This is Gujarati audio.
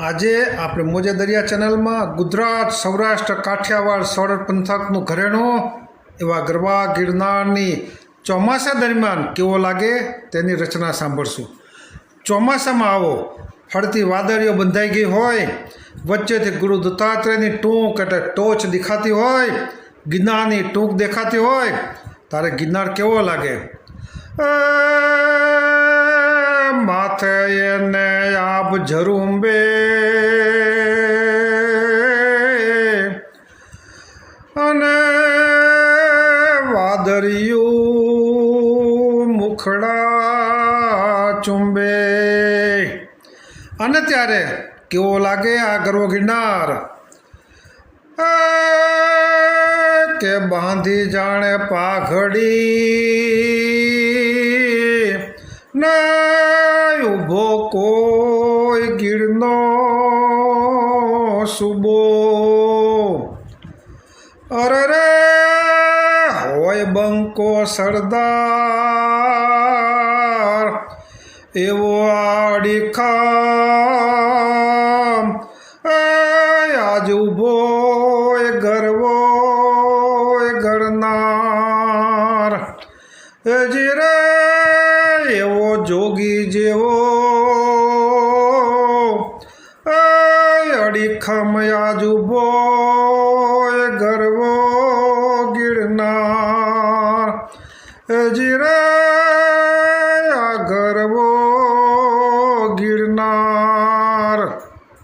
આજે આપણે મોજે દરિયા ચેનલમાં ગુજરાત, સૌરાષ્ટ્ર, કાઠિયાવાડ સોરઠ પંથકનું ઘરેણું એવા ગરબા, ગિરનારની ચોમાસા દરમિયાન કેવો લાગે તેની રચના સાંભળશું. ચોમાસામાં આવો ફરતી વાદળીઓ બંધાઈ ગઈ હોય, વચ્ચેથી ગુરુ દત્તાત્રેયની ટૂંક એટલે ટોચ દેખાતી હોય, ગિરનારની ટૂંક દેખાતી હોય, તારે ગિરનાર કેવો લાગે? આબ ઝરુંબે અને વાદળિયું મુખડા ચુંબે. અને ત્યારે કેવો લાગે આ ગરવો ગિરનાર? કે બાંધી જાણે પાઘડી. ના ઊભો કોઈ ગીરનો સુબો. અરે હોય બંકો સરદાર, એવો આડીખામ એ આજ ઊભો ગરવો ગરનાર એ જી રે, એવો જોગી જેવો ખમયા જુબો ગરવો ગિરનાર. જીરે અગર